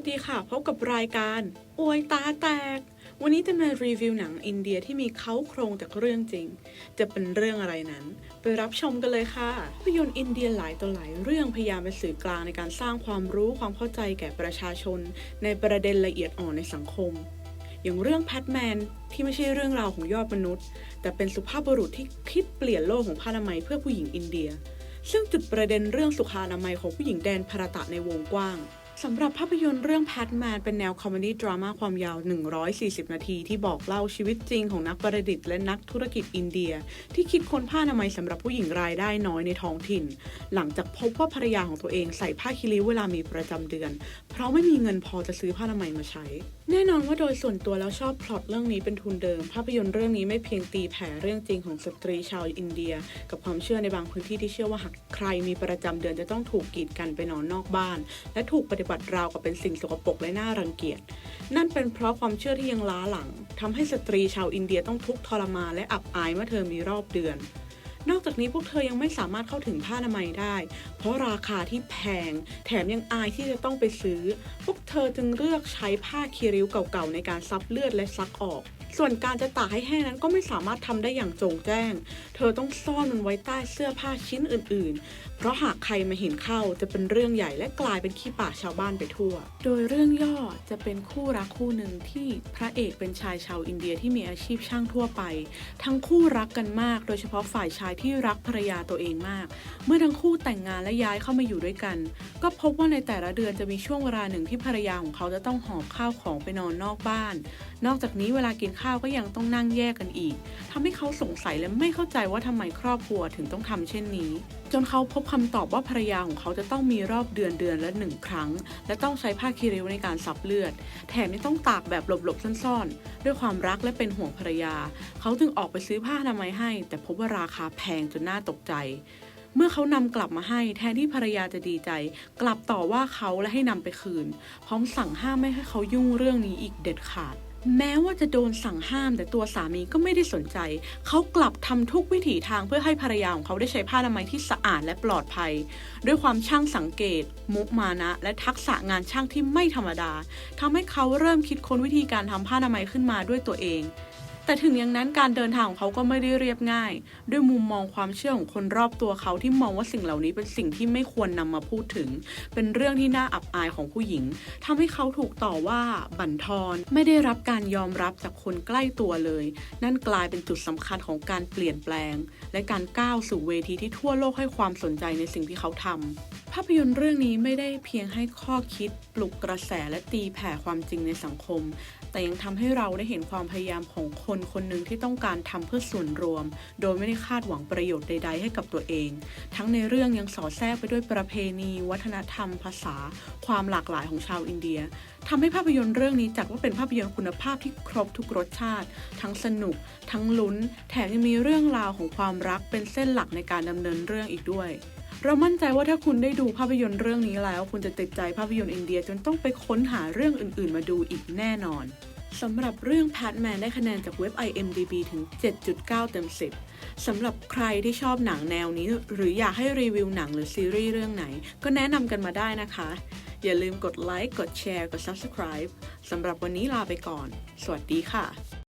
วัสดีค่ะพบกับรายการอวยตาแตก วันนี้จะมารีวิวหนังอินเดียที่มีเขาโครงจากเรื่องจริง จะเป็นเรื่องอะไรนั้น ไปรับชมกันเลยค่ะภาพยนตร์อินเดียหลายต่อหลายเรื่องพยายามเป็นสื่อกลางในการสร้างความรู้ความเข้าใจแก่ประชาชน ในประเด็นละเอียดอ่อนในสังคม อย่างเรื่องแพทแมนที่ไม่ใช่เรื่องราวของยอดมนุษย์ แต่เป็นสุภาพบุรุษที่คิดเปลี่ยนโลกของผ้าอนามัยเพื่อผู้หญิงอินเดีย ซึ่งจุดประเด็นเรื่องสุขอนามัยของผู้หญิงแดนพาราตะในวงกว้าง สำหรับภาพยนตร์เรื่องแพทแมนเป็นแนวคอมเมดี้ดราม่าความยาว 140 นาที ที่บอกเล่าชีวิตจริงของนักประดิษฐ์และนักธุรกิจอินเดีย ที่คิดค้นผ้าอนามัยสำหรับผู้หญิงรายได้น้อยในท้องถิ่น หลังจากพบว่าภรรยาของตัวเองใส่ผ้าคิริ้วเวลามีประจำเดือน เพราะไม่มีเงินพอจะซื้อผ้าอนามัยมาใช้ แน่นอนว่าโดยส่วนตัวแล้วชอบพล็อตเรื่องนี้เป็นทุนเดิม ภาพยนตร์เรื่องนี้ไม่เพียงตีแผ่เรื่องจริงของสตรีชาวอินเดีย กับความเชื่อในบางพื้นที่ที่เชื่อว่าหากใครมีประจำเดือนจะต้องถูกกีดกันไปนอนนอกบ้าน และถูกปฏิบัติราวกับเป็นสิ่งสกปรกและน่ารังเกียจ นั่นเป็นเพราะความเชื่อที่ยังล้าหลังทำให้สตรีชาวอินเดียต้องทุกข์ทรมานและอับอายเมื่อเธอมีรอบเดือน นอกจากนี้พวกเธอยังไม่สามารถเข้าถึงผ้าอนามัยได้ เพราะราคาที่แพง แถมยังอายที่จะต้องไปซื้อ พวกเธอจึงเลือกใช้ผ้าคีริ้วเก่าๆในการซับเลือดและซักออก ส่วนการจะตากให้แห้งนั้นก็ไม่สามารถทำได้อย่างจงแจ้ง เธอต้องซ่อนมันไว้ใต้เสื้อผ้าชิ้นอื่น ๆ เพราะหากใครมาเห็นเข้าจะเป็นเรื่องใหญ่และกลายเป็นขี้ปากชาวบ้านไปทั่ว โดยเรื่องย่อจะเป็นคู่รักคู่หนึ่งที่พระเอกเป็นชายชาวอินเดียที่มีอาชีพช่างทั่วไป ทั้งคู่รักกันมาก โดยเฉพาะฝ่ายชายที่รักภรรยาตัวเองมาก เมื่อทั้งคู่แต่งงานและย้ายเข้ามาอยู่ด้วยกัน ก็พบว่าในแต่ละเดือนจะมีช่วงเวลาหนึ่งที่ภรรยาของเขาจะต้องหอบข้าวของไปนอนนอกบ้าน นอกจากนี้เวลากินข้าวก็ยังต้องนั่งแยกกันอีกทำให้เขาสงสัยและไม่เข้าใจว่าทำไมครอบครัวถึงต้องทำเช่นนี้ จนเขาพบคำตอบว่าภรรยาของเขาจะต้องมีรอบเดือนเดือนละหนึ่งครั้ง และต้องใช้ผ้าคีริ้วในการซับเลือด แถมยังต้องตากแบบหลบๆซ่อนๆ ด้วยความรักและเป็นห่วงภรรยา เขาจึงออกไปซื้อผ้าอนามัยให้ แต่พบว่าราคาแพงจนน่าตกใจเมื่อเขานำกลับมาให้แทนที่ภรรยาจะดีใจ กลับต่อว่าเขาและให้นำไปคืน พร้อมสั่งห้ามไม่ให้เขายุ่งเรื่องนี้อีกเด็ดขาด แม้ว่าจะโดนสั่งห้ามแต่ตัวสามีก็ไม่ได้สนใจ เขากลับทำทุกวิถีทางเพื่อให้ภรรยาของเขาได้ใช้ผ้าอนามัยที่สะอาดและปลอดภัย ด้วยความช่างสังเกต มุมานะ และทักษะงานช่างที่ไม่ธรรมดาทำให้เขาเริ่มคิดค้นวิธีการทำผ้าอนามัยขึ้นมาด้วยตัวเอง แต่ถึงอย่างนั้นการเดินทางของเขาก็ไม่ได้เรียบง่าย ด้วยมุมมองความเชื่อของคนรอบตัวเขาที่มองว่าสิ่งเหล่านี้เป็นสิ่งที่ไม่ควรนำมาพูดถึง เป็นเรื่องที่น่าอับอายของผู้หญิงทำให้เขาถูกต่อว่าบั่นทอนไม่ได้รับการยอมรับจากคนใกล้ตัวเลย นั่นกลายเป็นจุดสำคัญของการเปลี่ยนแปลง และการก้าวสู่เวทีที่ทั่วโลกให้ความสนใจในสิ่งที่เขาทำภาพยนตร์เรื่องนี้ไม่ได้เพียงให้ข้อคิด ปลุกกระแสและตีแผ่ความจริงในสังคม แต่ยังทำให้เราได้เห็นความพยายามของคนคนหนึ่งที่ต้องการทำเพื่อส่วนรวม โดยไม่ได้คาดหวังประโยชน์ใด ๆ ให้กับตัวเอง ทั้งในเรื่องยังสอดแทรกไปด้วยประเพณี วัฒนธรรม ภาษา ความหลากหลายของชาวอินเดียทำให้ภาพยนตร์เรื่องนี้จัดว่าเป็นภาพยนตร์คุณภาพที่ครบทุกรสชาติ ทั้งสนุก ทั้งลุ้น แถมยังมีเรื่องราวของความรักเป็นเส้นหลักในการดำเนินเรื่องอีกด้วยเรามั่นใจว่าถ้าคุณได้ดูภาพยนตร์เรื่องนี้แล้ว คุณจะติดใจภาพยนตร์อินเดียจนต้องไปค้นหาเรื่องอื่น ๆ มาดูอีกแน่นอน สำหรับเรื่อง Padman ได้คะแนนจากเว็บ IMDb ถึง 7.9 เต็ม 10 สำหรับใครที่ชอบหนังแนวนี้ หรืออยากให้รีวิวหนังหรือซีรีส์เรื่องไหน ก็แนะนำกันมาได้นะคะ อย่าลืมกดไลค์ กดแชร์ กด Subscribe สำหรับวันนี้ลาไปก่อน สวัสดีค่ะ